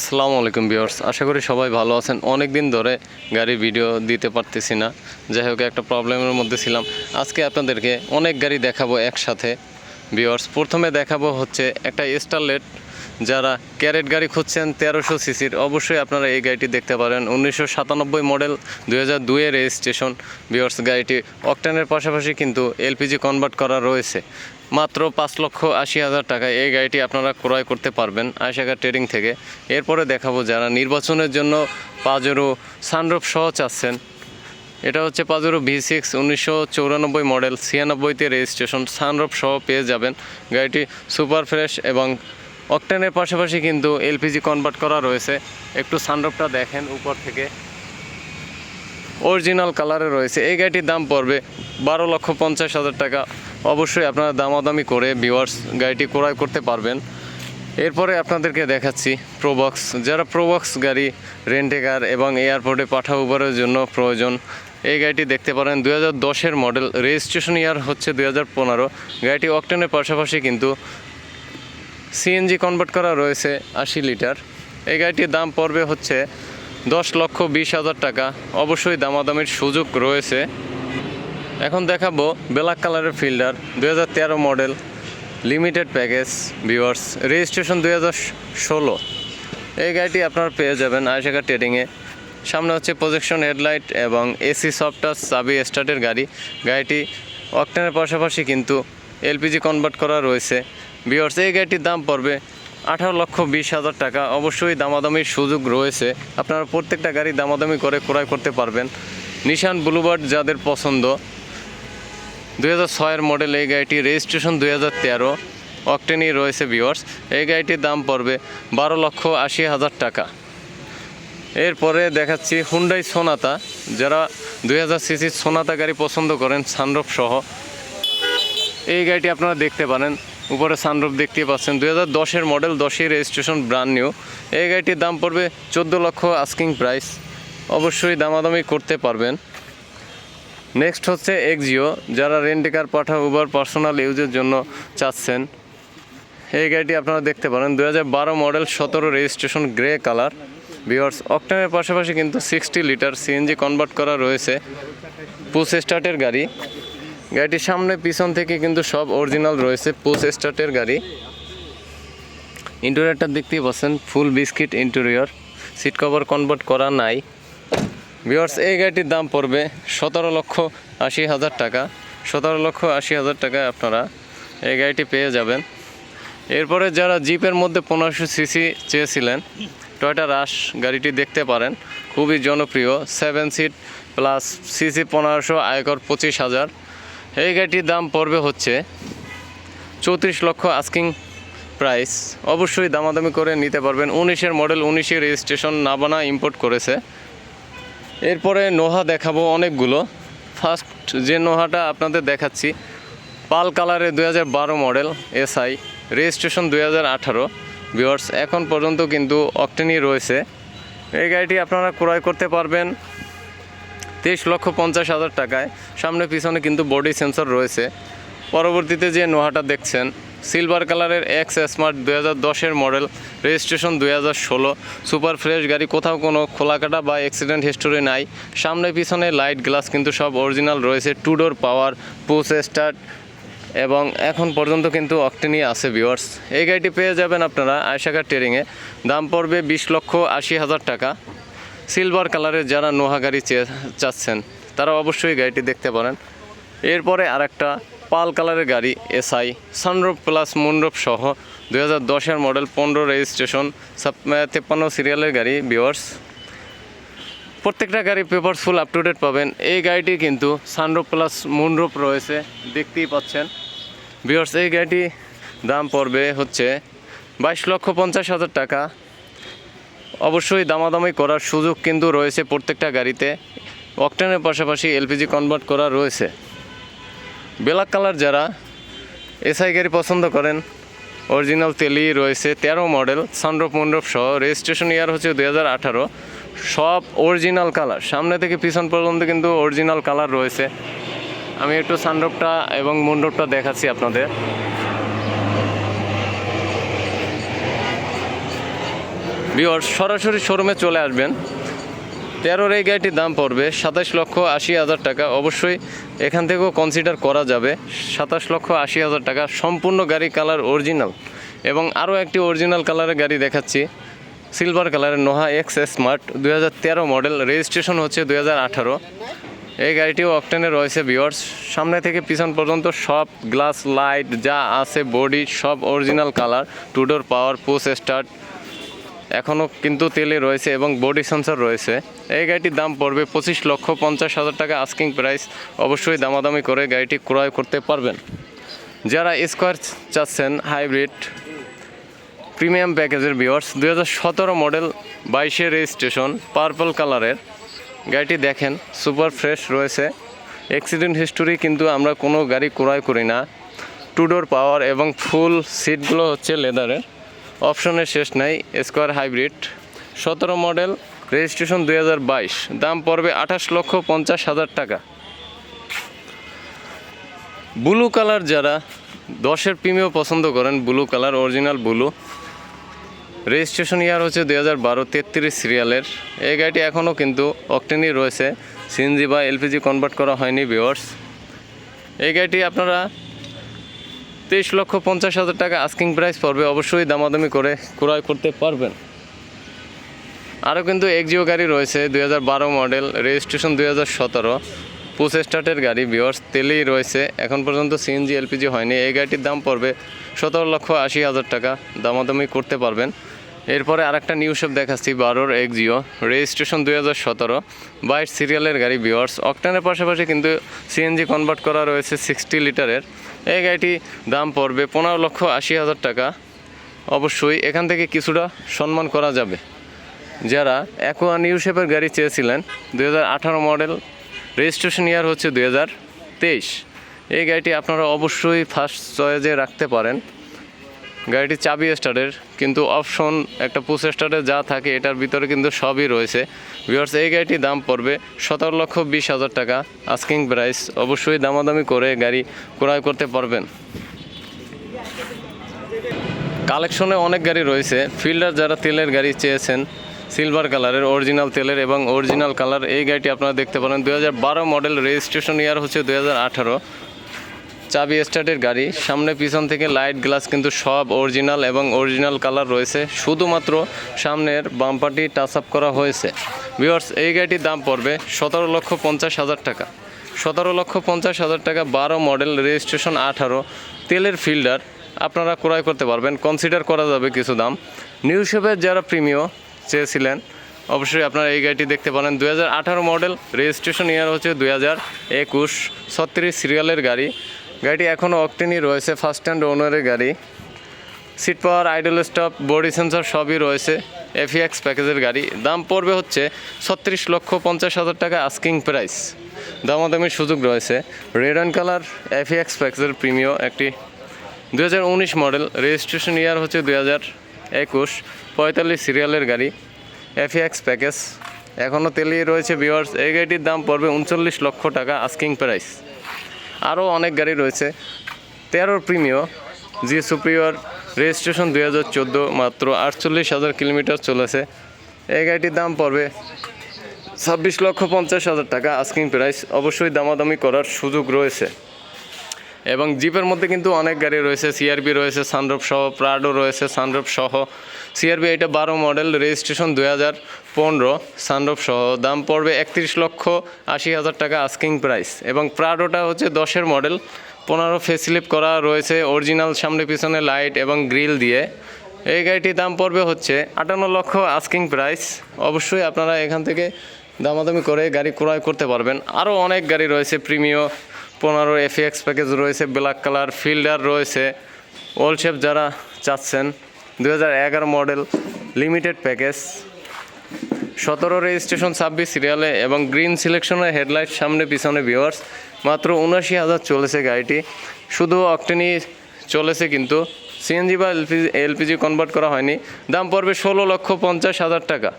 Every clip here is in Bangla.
আসসালামু আলাইকুম বিয়ার্স আশা করি সবাই ভালো আছেন। অনেক দিন ধরে গাড়ি ভিডিও দিতে পারতেছি না। যাই হোক, একটা প্রবলেমের মধ্যে ছিলাম। আজকে আপনাদেরকে অনেক গাড়ি দেখাবো একসাথে। বিয়ার্স প্রথমে দেখাবো হচ্ছে একটা স্টারলেট যারা ক্যারেট গাড়ি খুঁজছেন তেরোশো সিসির, অবশ্যই আপনারা এই গাড়িটি দেখতে পারেন। উনিশশো সাতানব্বই মডেল দুই হাজার দুইয়ের রেজিস্ট্রেশন। বিয়ার্স গাড়িটি অকটেনের পাশাপাশি কিন্তু এলপিজি কনভার্ট করা রয়েছে। মাত্র পাঁচ লক্ষ আশি হাজার টাকায় এই গাড়িটি আপনারা ক্রয় করতে পারবেন আয়সাগা ট্রেডিং থেকে। এরপরে দেখাবো যারা নির্বাচনের জন্য পাজেরো সানরূপ সহ চাচ্ছেন। এটা হচ্ছে পাজেরো ভি সিক্স উনিশশো চৌরানব্বই মডেল ছিয়ানব্বইতে রেজিস্ট্রেশন সানরূপ সহ পেয়ে যাবেন। গাড়িটি সুপার ফ্রেশ এবং অকটেনের পাশাপাশি কিন্তু এলপিজি কনভার্ট করা রয়েছে। একটু সানরূপটা দেখেন উপর থেকে। অরিজিনাল কালারে রয়েছে। এই গাড়িটির দাম পড়বে বারো লক্ষ পঞ্চাশ হাজার টাকা। অবশ্যই আপনারা দামাদামি করে ভিওয়ার্স গাড়িটি ক্রয় করতে পারবেন। এরপরে আপনাদেরকে দেখাচ্ছি প্রোবক্স যারা প্রোবক্স গাড়ি রেন্টে কার এবং এয়ারপোর্টে পাঠা উবারের জন্য প্রয়োজন, এই গাড়িটি দেখতে পারেন দু হাজার দশের মডেল রেজিস্ট্রেশন ইয়ার হচ্ছে দু হাজার পনেরো। গাড়িটি অকটেনের পাশাপাশি কিন্তু সিএনজি কনভার্ট করা রয়েছে আশি লিটার। এই গাড়িটির দাম পড়বে হচ্ছে দশ লক্ষ বিশ হাজার টাকা। অবশ্যই দামাদামির সুযোগ রয়েছে। এখন দেখাবো ব্ল্যাক কালারের ফিল্ডার দু হাজার তেরো model limited package viewers registration হাজার ষোলো। এই গাড়িটি আপনারা পেয়ে যাবেন আয়সাকা ট্রেডিংয়ে সামনে হচ্ছে প্রজেকশন হেডলাইট এবং এসি সফটাস চাবি স্টার্টের গাড়ি। গাড়িটি অকটেনের পাশাপাশি কিন্তু এলপিজি কনভার্ট করা রয়েছে। ভিওয়ার্স এই গাড়িটির দাম পড়বে আঠারো লক্ষ বিশ হাজার টাকা। অবশ্যই দামাদামির সুযোগ রয়েছে। আপনারা প্রত্যেকটা গাড়ি দামাদামি করে ক্রয় করতে পারবেন। নিশান ব্লুবার্ড যাদের পছন্দ। দুই হাজার মডেল এই গাড়িটি রেজিস্ট্রেশন দুই হাজার তেরো। রয়েছে ভিওয়ার্স এই গাড়িটির দাম পড়বে বারো লক্ষ আশি হাজার টাকা। এরপরে দেখাচ্ছি হুন্ডাই সোনাতা যারা দুই হাজার সিসির সোনাতা গাড়ি পছন্দ করেন সানরূপ সহ। এই গাড়িটি আপনারা দেখতে পারেন। উপরে সানরুফ দেখতে পাচ্ছেন। দুই হাজার দশের মডেল দশই রেজিস্ট্রেশন ব্র্যান্ড নিউ এই গাড়িটির দাম পড়বে চোদ্দ লক্ষ আস্কিং প্রাইস অবশ্যই দামাদামি করতে পারবেন। নেক্সট হচ্ছে এক্সিও যারা রেন্টিকার পাঠা উবার পার্সোনাল ইউজের জন্য চাচ্ছেন। এই গাড়িটি আপনারা দেখতে পারেন। দু বারো মডেল সতেরো রেজিস্ট্রেশন গ্রে কালার বিয়ার্স অকটেনের পাশাপাশি কিন্তু সিক্সটি লিটার সিএনজি কনভার্ট করা রয়েছে। পুশ স্টার্টের গাড়ি। গাড়িটির সামনে, পিছন থেকে কিন্তু সব অরিজিনাল রয়েছে, পুশ স্টার্টের গাড়ি। ইন্টেরিয়রটা দেখতেই পাচ্ছেন full biscuit interior seat cover convert করা নাই। ভিওর্স এই গাড়িটির দাম পড়বে সতেরো লক্ষ আশি হাজার টাকা। সতেরো লক্ষ আশি হাজার টাকায় আপনারা এই গাড়িটি পেয়ে যাবেন। এরপরে যারা জিপের মধ্যে পনেরোশো সিসি চেয়েছিলেন টয়টা রাশ গাড়িটি দেখতে পারেন, খুবই জনপ্রিয়। সেভেন সিট প্লাস সিসি পনেরোশো, আয়কর পঁচিশ হাজার। এই গাড়িটির দাম পড়বে হচ্ছে চৌত্রিশ লক্ষ আস্কিং প্রাইস অবশ্যই দামাদামি করে নিতে পারবেন। উনিশের মডেল উনিশে রেজিস্ট্রেশন নাবানা ইম্পোর্ট করেছে। এরপরে নোহা দেখাবো অনেকগুলো। ফার্স্ট যে নোহাটা আপনাদের দেখাচ্ছি, পাল কালারের দুই বারো মডেল এসআই রেজিস্ট্রেশন দুই হাজার আঠারো। ভিওর্স এখন পর্যন্ত কিন্তু অকটেনই রয়েছে। এই গাড়িটি আপনারা ক্রয় করতে পারবেন তেইশ লক্ষ পঞ্চাশ হাজার টাকায়। সামনে পিছনে কিন্তু বডি সেন্সর রয়েছে। পরবর্তীতে যে নোহাটা দেখছেন, সিলভার কালারের এক্স স্মার্ট দুই হাজার দশের মডেল, রেজিস্ট্রেশন দুই হাজার ষোলো, সুপার ফ্রেশ গাড়ি, কোথাও কোনো খোলাকাটা বা অ্যাক্সিডেন্ট হিস্টোরি নাই। সামনে পিছনে লাইট গ্লাস কিন্তু সব অরিজিনাল রয়েছে টুডোর পাওয়ার পুশ স্টার্ট এবং এখন পর্যন্ত কিন্তু অকটেনই আছে ভিওয়ার্স এই গাড়িটি পেয়ে যাবেন আপনারা আয়সাকার টেরিংয়ে দাম পড়বে বিশ লক্ষ আশি হাজার টাকা। সিলভার কালারের যারা নোহা গাড়ি চাচ্ছেন, তারা অবশ্যই গাড়িটি দেখতে পারেন। এরপরে আরেকটা পাল কালারের গাড়ি, এসআই সানরূপ প্লাস মুনরূপ সহ দু হাজার দশের মডেল পনেরো রেজিস্ট্রেশন তেপ্পান্ন সিরিয়ালের গাড়ি বিওয়ার্স প্রত্যেকটা গাড়ি paper full up to date পাবেন। এই গাড়িটি কিন্তু সানরূপ প্লাস মুনরূপ রয়েছে, দেখতেই পাচ্ছেন। বিয়ার্স এই গাড়িটি দাম পড়বে হচ্ছে বাইশ লক্ষ পঞ্চাশ হাজার টাকা। অবশ্যই দামাদামি করার সুযোগ কিন্তু রয়েছে প্রত্যেকটা গাড়িতে। অকটেনের পাশাপাশি এলপিজি কনভার্ট করা রয়েছে। ব্ল্যাক কালার যারা এসআই গাড়ি পছন্দ করেন, অরিজিনাল তেলি রয়েছে, তেরো মডেল সানরূপ মন্ডপ সহ। রেজিস্ট্রেশন ইয়ার হচ্ছে দুই হাজার আঠারো। সব অরিজিনাল কালার। সামনে থেকে পিছন পর্যন্ত কিন্তু অরিজিনাল কালার রয়েছে। আমি একটু সানরূপটা এবং মণ্ডপটা দেখাচ্ছি আপনাদের। বিওর সরাসরি শোরুমে চলে আসবেন। তেরোর এই গাড়িটির দাম পড়বে সাতাশ লক্ষ আশি হাজার টাকা। অবশ্যই এখান থেকেও কনসিডার করা যাবে। সাতাশ লক্ষ আশি হাজার টাকা সম্পূর্ণ গাড়ি কালার অরিজিনাল এবং আরও একটি অরিজিনাল কালারের গাড়ি দেখাচ্ছি। সিলভার কালারের নোহা এক্স স্মার্ট দুই হাজার তেরো মডেল রেজিস্ট্রেশন হচ্ছে দুই হাজার আঠারো। এই গাড়িটিও অকটেনে রয়েছে বিওয়ার্স সামনে থেকে পিছন পর্যন্ত সব গ্লাস লাইট যা আছে বডি সব original colour two door power push start এখনও কিন্তু তেলে রয়েছে এবং বডি সেন্সর রয়েছে। এই গাড়িটির দাম পড়বে পঁচিশ লক্ষ পঞ্চাশ হাজার টাকা আস্কিং প্রাইস অবশ্যই দামাদামি করে গাড়িটি ক্রয় করতে পারবেন। যারা স্কোয়ার চাচ্ছেন হাইব্রিড প্রিমিয়াম প্যাকেজের বিওয়ার্স দু সতেরো মডেল বাইশে রেজিস্ট্রেশন পার্পল কালারের গাড়িটি দেখেন সুপার ফ্রেশ রয়েছে। অ্যাক্সিডেন্ট হিস্টোরি কিন্তু আমরা কোনো গাড়ি ক্রয় করি না। টুডোর পাওয়ার এবং ফুল সিটগুলো হচ্ছে লেদারের অপশনের শেষ নাই, স্কোয়ার হাইব্রিড। সতেরো মডেল, রেজিস্ট্রেশন দুই হাজার বাইশ। দাম পড়বে আঠাশ লক্ষ পঞ্চাশ হাজার টাকা। ব্লু কালার যারা দশের প্রিমিয় পছন্দ করেন, blue colour, original blue. Registration year হচ্ছে দুই হাজার বারো, তেত্রিশ সিরিয়ালের। এই গাড়িটি এখনও কিন্তু অকটেনই রয়েছে। সিএনজি বা এলপিজি কনভার্ট করা হয়নি ভিওয়ার্স এই গাড়িটি আপনারা তেইশ লক্ষ পঞ্চাশ হাজার টাকা আস্কিং প্রাইস পড়বে। অবশ্যই দামাদামি করে ক্রয় করতে পারবেন। আরও কিন্তু এক্সিও গাড়ি রয়েছে, দুই হাজার বারো মডেল রেজিস্ট্রেশন দুই হাজার সতেরো। পুশ স্টার্টের গাড়ি বিওয়ার্স তেলেই রয়েছে। এখন পর্যন্ত সিএনজি এলপিজি হয়নি। এই গাড়িটির দাম পড়বে সতেরো লক্ষ আশি হাজার টাকা। দামাদামি করতে পারবেন। এরপরে আরেকটা নিউ শপ দেখাচ্ছি, বারোর এক্সিও রেজিস্ট্রেশন দুই হাজার সতেরো। বাইশ সিরিয়ালের গাড়ি বিওয়ার্স অকটানের পাশাপাশি কিন্তু সিএনজি কনভার্ট করা রয়েছে সিক্সটি লিটারের এই গাড়িটি দাম পড়বে পনেরো লক্ষ আশি হাজার টাকা। অবশ্যই এখান থেকে কিছুটা সম্মান করা যাবে। যারা অ্যাকোয়া নিউ শেপের গাড়ি চেয়েছিলেন দু হাজার আঠারো মডেল রেজিস্ট্রেশন ইয়ার হচ্ছে দু হাজার তেইশ। এই গাড়িটি আপনারা অবশ্যই ফার্স্ট চয়েজে রাখতে পারেন। গাড়িটি চাবি স্টার্টের কিন্তু অপশন একটা পুশ স্টার্টে যা থাকে এটার ভিতরে কিন্তু সবই রয়েছে। ভিওর্স এই গাড়িটির দাম পড়বে সতেরো লক্ষ বিশ হাজার টাকা। আস্কিং প্রাইস অবশ্যই দামাদামি করে গাড়ি ক্রয় করতে পারবেন। কালেকশনে অনেক গাড়ি রয়েছে। ফিল্ডার যারা তেলের গাড়ি চেয়েছেন সিলভার কালারের অরিজিনাল তেলের এবং অরিজিনাল কালার এই গাড়িটি আপনারা দেখতে পারেন। দু মডেল রেজিস্ট্রেশন ইয়ার হচ্ছে দু হাজার আঠারো। চাবি স্টার্টের গাড়ি। সামনে পিছন থেকে লাইট গ্লাস কিন্তু সব অরিজিনাল এবং অরিজিনাল কালার রয়েছে। শুধুমাত্র সামনের বাম্পারটি টাচ আপ করা হয়েছে। ভিওর্স এই গাড়িটির দাম পড়বে সতেরো লক্ষ পঞ্চাশ হাজার টাকা। সতেরো লক্ষ পঞ্চাশ হাজার টাকা, বারো মডেল, রেজিস্ট্রেশন আঠারো, তেলের ফিল্ডার। আপনারা ক্রয় করতে পারবেন কনসিডার করা যাবে কিছু দাম। নিউ শেপের যারা প্রিমিয় চেয়েছিলেন, অবশ্যই আপনারা এই গাড়িটি দেখতে পারেন। দু হাজার আঠারো মডেল, রেজিস্ট্রেশন ইয়ার হচ্ছে দুই হাজার একুশ। ছত্রিশ সিরিয়ালের গাড়ি। গাড়িটি এখনও অকটেনই রয়েছে ফার্স্ট হ্যান্ড ওনারের গাড়ি। Seat power idle stop body sensor সবই রয়েছে এফিএক্স প্যাকেজের গাড়ি। দাম পড়বে হচ্ছে ছত্রিশ লক্ষ পঞ্চাশ হাজার টাকা আস্কিং প্রাইস দামাদামির সুযোগ রয়েছে। রেড অ্যান্ড কালার এফিএক্স প্যাকেজের প্রিমিয় একটি দু উনিশ মডেল রেজিস্ট্রেশন ইয়ার হচ্ছে দুই হাজার একুশ। পঁয়তাল্লিশ সিরিয়ালের গাড়ি। এফিএক্স প্যাকেজ এখনও তেলিয়ে রয়েছে বিওয়ার্স এই গাড়িটির দাম পড়বে উনচল্লিশ লক্ষ টাকা আস্কিং প্রাইস আরও অনেক গাড়ি রয়েছে। তেরো প্রিমিও, জি সুপ্রিয়র রেজিস্ট্রেশন দুই হাজার চোদ্দ, মাত্র আটচল্লিশ হাজার কিলোমিটার চলেছে। এই গাড়িটির দাম পড়বে ছাব্বিশ লক্ষ পঞ্চাশ হাজার টাকা, আস্কিং প্রাইস। অবশ্যই দামাদামি করার সুযোগ রয়েছে। এবং জিপের মধ্যে কিন্তু অনেক গাড়ি রয়েছে সিআরবি রয়েছে সানরূপ সহ প্রাডো রয়েছে সানরূপ সহ। সিআরবি এটা বারো মডেল, রেজিস্ট্রেশন দুই হাজার পনেরো সানরূপ সহ। দাম পড়বে একত্রিশ লক্ষ আশি হাজার টাকা আস্কিং প্রাইস এবং প্রাডোটা হচ্ছে দশের মডেল, পনেরো ফেসলিপ করা রয়েছে অরিজিনাল সামনে পিছনে লাইট এবং গ্রিল দিয়ে। এই গাড়িটির দাম পড়বে হচ্ছে আটান্ন লক্ষ আস্কিং প্রাইস অবশ্যই আপনারা এখান থেকে দামাদামি করে গাড়ি ক্রয় করতে পারবেন। আরও অনেক গাড়ি রয়েছে প্রিমিয় পনেরো এফএক্স প্যাকেজ রয়েছে ব্ল্যাক কালার ফিল্ডার রয়েছে ওল্ড শেপ যারা চাচ্ছেন দু হাজার এগারো মডেল লিমিটেড প্যাকেজ সতেরো রেজিস্ট্রেশন ছাব্বিশ সিরিয়ালে এবং গ্রিন সিলেকশনের হেডলাইট সামনে, পিছনে ভিওয়ার্স মাত্র উনআশি হাজার চলেছে গাড়িটি। শুধু অক্টেনি চলেছে কিন্তু সিএনজি বা এলপিজি এলপিজি কনভার্ট করা হয়নি। দাম পড়বে ষোলো লক্ষ পঞ্চাশ হাজার টাকা।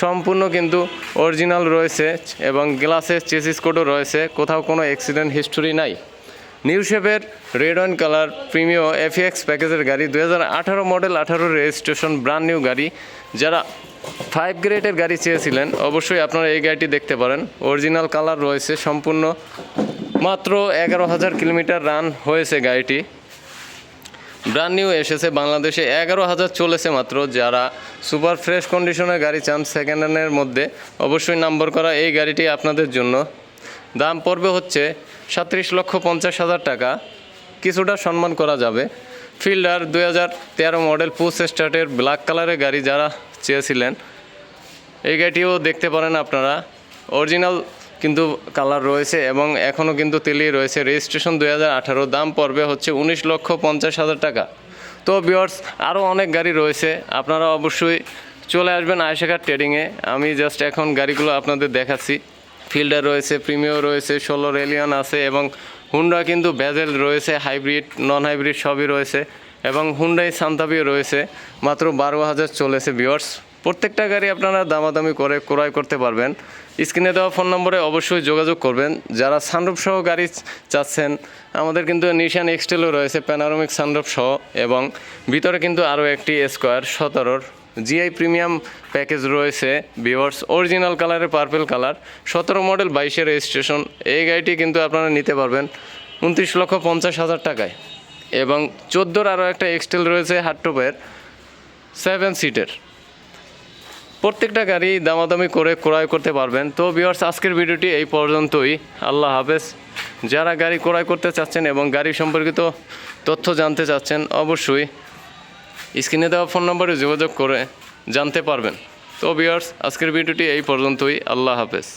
সম্পূর্ণ কিন্তু অরিজিনাল রয়েছে এবং গ্লাসের চেসিস কোডও রয়েছে। কোথাও কোনো অ্যাক্সিডেন্ট হিস্টোরি নাই। নিউ শেপের red and colour premium FX প্যাকেজের গাড়ি দু আঠারো মডেল আঠারো রেজিস্ট্রেশন ব্রান্ড নিউ গাড়ি। যারা ফাইভ গ্রেডের গাড়ি চেয়েছিলেন, অবশ্যই আপনারা এই গাড়িটি দেখতে পারেন। অরিজিনাল কালার রয়েছে, সম্পূর্ণ মাত্র এগারো হাজার কিলোমিটার রান হয়েছে গাড়িটি। ব্র্যান্ড নিউ এসেছে বাংলাদেশে এগারো হাজার চলেছে মাত্র। যারা সুপার ফ্রেশ কন্ডিশনের গাড়ি চান সেকেন্ড হ্যান্ডের মধ্যে, অবশ্যই নাম্বার করা এই গাড়িটি আপনাদের জন্য। দাম পড়বে হচ্ছে সাত্রিশ লক্ষ পঞ্চাশ হাজার টাকা। কিছুটা সম্মান করা যাবে। ফিল্ডার দুই হাজার তেরো মডেল পুস স্টার্টের ব্ল্যাক কালারের গাড়ি যারা চেয়েছিলেন, এই গাড়িটিও দেখতে পারেন আপনারা। অরিজিনাল কিন্তু কালার রয়েছে এবং এখনও কিন্তু তেলিয়ে রয়েছে। রেজিস্ট্রেশন দুই হাজার আঠারো, দাম পড়বে হচ্ছে উনিশ লক্ষ পঞ্চাশ হাজার টাকা। তো বিয়ার্স আরও অনেক গাড়ি রয়েছে। আপনারা অবশ্যই চলে আসবেন আয়সাকার ট্রেডিংয়ে আমি জাস্ট এখন গাড়িগুলো আপনাদের দেখাচ্ছি। ফিল্ডার রয়েছে, প্রিমিও রয়েছে, ষোলো রেলিয়ন আছে এবং হুন্ডা কিন্তু ব্যাজেল রয়েছে, হাইব্রিড নন হাইব্রিড সবই রয়েছে এবং হুন্ডাই সান্তাবিও রয়েছে। মাত্র বারো হাজার চলেছে বিয়ার্স প্রত্যেকটা গাড়ি আপনারা দামাদামি করে ক্রয় করতে পারবেন। স্ক্রিনে দেওয়া ফোন নম্বরে অবশ্যই যোগাযোগ করবেন। যারা সানরূপ সহ গাড়ি চাচ্ছেন, আমাদের কিন্তু নিশান এক্সটেলও রয়েছে প্যানারোমিক সানরূপ সহ এবং ভিতরে কিন্তু আরও একটি স্কোয়ার সতেরোর জিআই প্রিমিয়াম প্যাকেজ রয়েছে ভিওর্স অরিজিনাল কালারের পার্পেল কালার সতেরো মডেল বাইশের রেজিস্ট্রেশন এই গাড়িটি কিন্তু আপনারা নিতে পারবেন উনত্রিশ লক্ষ পঞ্চাশ হাজার টাকায়। এবং চোদ্দোর আরও একটা এক্সটেল রয়েছে হাটটপের সেভেন সিটের প্রত্যেকটা গাড়ি দামাদামি করে ক্রয় করতে পারবেন। তো বিয়ার্স আজকের ভিডিওটি এই পর্যন্তই। আল্লাহ হাফেজ। যারা গাড়ি ক্রয় করতে চাচ্ছেন এবং গাড়ি সম্পর্কিত তথ্য জানতে চাচ্ছেন, অবশ্যই স্ক্রিনে দেওয়া ফোন নম্বরে যোগাযোগ করে জানতে পারবেন। তো বিয়ার্স আজকের ভিডিওটি এই পর্যন্তই। আল্লাহ হাফেজ।